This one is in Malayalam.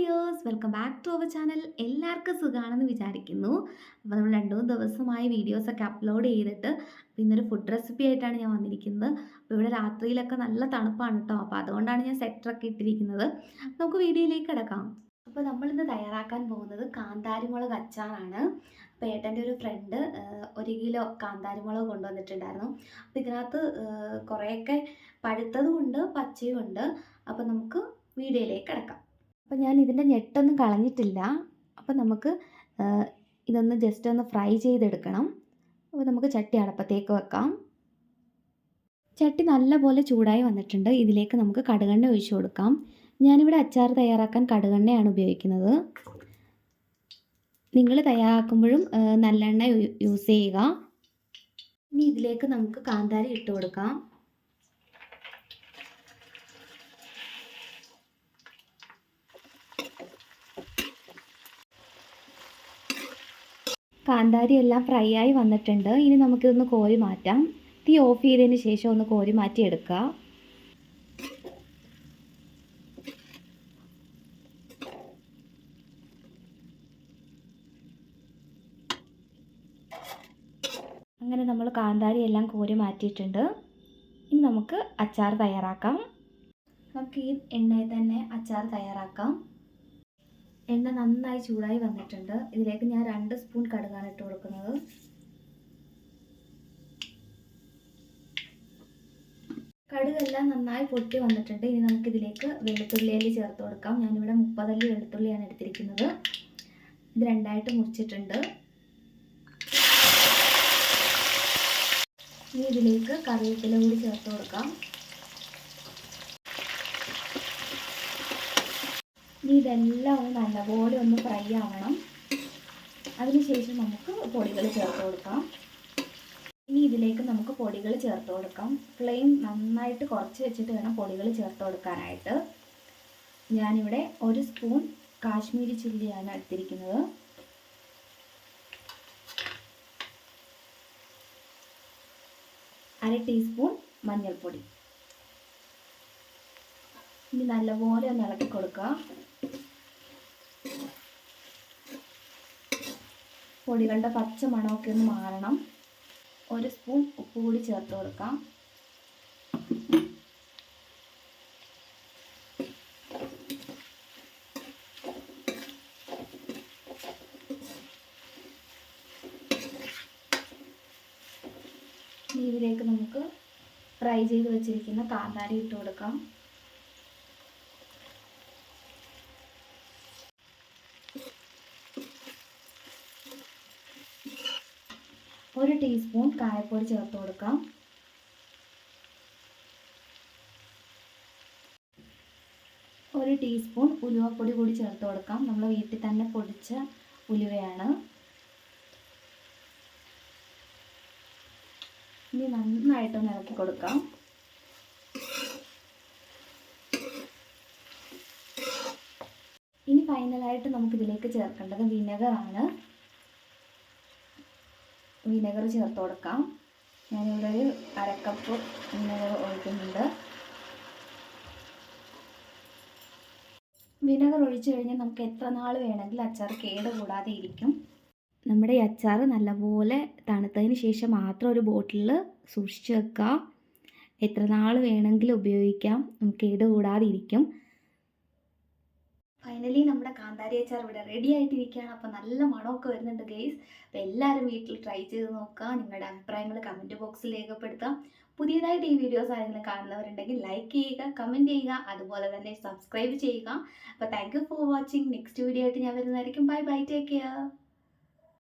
Dears welcome back to our channel എല്ലാവർക്കും സുഖമാണെന്ന് വിചാരിക്കുന്നു. അപ്പോൾ നമ്മൾ രണ്ട് ദിവസമായി വീഡിയോസൊക്കെ അപ്ലോഡ് ചെയ്തിട്ട് അപ്പോൾ ഇന്നൊരു ഫുഡ് റെസിപ്പി ആയിട്ടാണ് ഞാൻ വന്നിരിക്കുന്നത്. അപ്പോൾ ഇവിടെ രാത്രിയിലൊക്കെ നല്ല തണുപ്പാണ് കേട്ടോ. അപ്പോൾ അതുകൊണ്ടാണ് ഞാൻ സെറ്ററൊക്കെ ഇട്ടിരിക്കുന്നത്. നമുക്ക് വീഡിയോയിലേക്ക് കിടക്കാം. അപ്പോൾ നമ്മളിന്ന് തയ്യാറാക്കാൻ പോകുന്നത് കാന്താരിമുളക് അച്ചാറാണ്. അപ്പോൾ ഏട്ടന്റെ ഒരു ഫ്രണ്ട് ഒരു കിലോ കാന്താരിമുളക് കൊണ്ടുവന്നിട്ടുണ്ടായിരുന്നു. അപ്പോൾ ഇതിനകത്ത് കുറേയൊക്കെ പഴുത്തതും ഉണ്ട് പച്ചയും ഉണ്ട്. അപ്പോൾ നമുക്ക് വീഡിയോയിലേക്ക് കിടക്കാം. അപ്പോൾ ഞാൻ ഇതിന്റെ ഞെട്ടൊന്നും കളഞ്ഞിട്ടില്ല. അപ്പോൾ നമുക്ക് ഇതൊന്ന് ജസ്റ്റ് ഒന്ന് ഫ്രൈ ചെയ്തെടുക്കണം. അപ്പോൾ നമുക്ക് ചട്ടി അടപ്പത്തേക്ക് വെക്കാം. ചട്ടി നല്ലപോലെ ചൂടായി വന്നിട്ടുണ്ട്. ഇതിലേക്ക് നമുക്ക് കടുകെണ്ണ ഒഴിച്ചു കൊടുക്കാം. ഞാനിവിടെ അച്ചാർ തയ്യാറാക്കാൻ കടുകെണ്ണയാണ് ഉപയോഗിക്കുന്നത്. നിങ്ങൾ തയ്യാറാക്കുമ്പോഴും നല്ലെണ്ണ യൂസ് ചെയ്യുക. ഇനി ഇതിലേക്ക് നമുക്ക് കാന്താരി ഇട്ട് കൊടുക്കാം. കാന്താരി എല്ലാം ഫ്രൈ ആയി വന്നിട്ടുണ്ട്. ഇനി നമുക്കിതൊന്ന് കോരി മാറ്റാം. തീ ഓഫ് ചെയ്തതിന് ശേഷം ഒന്ന് കോരി മാറ്റി എടുക്കുക. അങ്ങനെ നമ്മൾ കാന്താരി എല്ലാം കോരി മാറ്റിയിട്ടുണ്ട്. ഇനി നമുക്ക് അച്ചാർ തയ്യാറാക്കാം. നമുക്ക് ഈ എണ്ണയിൽ തന്നെ അച്ചാർ തയ്യാറാക്കാം. എണ്ണ നന്നായി ചൂടായി വന്നിട്ടുണ്ട്. ഇതിലേക്ക് ഞാൻ രണ്ട് സ്പൂൺ കടുകാണ് ഇട്ട് കൊടുക്കുന്നത്. കടുകെല്ലാം നന്നായി പൊട്ടി വന്നിട്ടുണ്ട്. ഇനി നമുക്കിതിലേക്ക് വെളുത്തുള്ളിയല്ലി ചേർത്ത് കൊടുക്കാം. ഞാനിവിടെ മുപ്പതല്ലി വെളുത്തുള്ളിയാണ് എടുത്തിരിക്കുന്നത്. ഇത് രണ്ടായിട്ട് മുറിച്ചിട്ടുണ്ട്. ഇനി ഇതിലേക്ക് കറിവേപ്പില കൂടി ചേർത്ത് കൊടുക്കാം. ഇനി ഇതെല്ലാം ഒന്ന് നല്ലപോലെ ഒന്ന് ഫ്രൈ ആവണം. അതിനുശേഷം നമുക്ക് പൊടികൾ ചേർത്ത് കൊടുക്കാം. ഇനി ഇതിലേക്ക് നമുക്ക് പൊടികൾ ചേർത്ത് കൊടുക്കാം. ഫ്ലെയിം നന്നായിട്ട് കുറച്ച് വെച്ചിട്ട് വേണം പൊടികൾ ചേർത്ത് കൊടുക്കാനായിട്ട്. ഞാനിവിടെ ഒരു സ്പൂൺ കാശ്മീരി ചില്ലിയാണ് എടുത്തിരിക്കുന്നത്. അര ടീസ്പൂൺ മഞ്ഞൾപ്പൊടി. ഇനി നല്ലപോലെ ഒന്ന് ഇളക്കി കൊടുക്കുക പൊടികളുടെ പച്ച മണമൊക്കെ ഒന്ന് മാറണം. ഒരു സ്പൂൺ ഉപ്പ് കൂടി ചേർത്ത് കൊടുക്കാം. ഇതിലേക്ക് നമുക്ക് ഫ്രൈ ചെയ്ത് വെച്ചിരിക്കുന്ന കാന്താരി ഇട്ട് കൊടുക്കാം. ഒരു ടീസ്പൂൺ കായപ്പൊടി ചേർത്ത് കൊടുക്കാം. ഒരു ടീസ്പൂൺ ഉലുവപ്പൊടി കൂടി ചേർത്ത് കൊടുക്കാം. നമ്മൾ വീട്ടിൽ തന്നെ പൊടിച്ച ഉലുവയാണ്. ഇനി നന്നായിട്ടൊന്ന് ഇളക്കി കൊടുക്കാം. ഇനി ഫൈനലായിട്ട് നമുക്കിതിലേക്ക് ചേർക്കേണ്ടത് വിനെഗറാണ് വിനെഗർ ചേർത്ത് കൊടുക്കാം. ഞാനിവിടെ ഒരു അരക്കപ്പ് വിനെഗർ ഒഴിക്കുന്നുണ്ട്. വിനെഗർ ഒഴിച്ചു കഴിഞ്ഞാൽ നമുക്ക് എത്ര നാൾ വേണമെങ്കിലും അച്ചാർ കേട് കൂടാതെ ഇരിക്കും. നമ്മുടെ ഈ അച്ചാർ നല്ലപോലെ തണുത്തതിന് ശേഷം മാത്രം ഒരു ബോട്ടിലിൽ സൂക്ഷിച്ച് വെക്കുക എത്ര നാൾ വേണമെങ്കിലും ഉപയോഗിക്കാം. നമുക്ക് കേട് കൂടാതെ ഇരിക്കും. ഫൈനലി നമ്മുടെ കാന്താരി അച്ചാർ ഇവിടെ റെഡി ആയിട്ടിരിക്കുകയാണ്. അപ്പോൾ നല്ല മണമൊക്കെ വരുന്നുണ്ട് ഗെയ്സ് അപ്പോൾ എല്ലാവരും വീട്ടിൽ ട്രൈ ചെയ്ത് നോക്കുക. നിങ്ങളുടെ അഭിപ്രായങ്ങൾ കമന്റ് ബോക്സിൽ രേഖപ്പെടുത്താം. പുതിയതായിട്ട് ഈ വീഡിയോസ് ആരെങ്കിലും കാണുന്നവരുണ്ടെങ്കിൽ ലൈക്ക് ചെയ്യുക കമന്റ് ചെയ്യുക അതുപോലെ തന്നെ സബ്സ്ക്രൈബ് ചെയ്യുക. അപ്പോൾ thank for watching next video ആയിട്ട് ഞാൻ വരുന്നതായിരിക്കും. Bye bye take care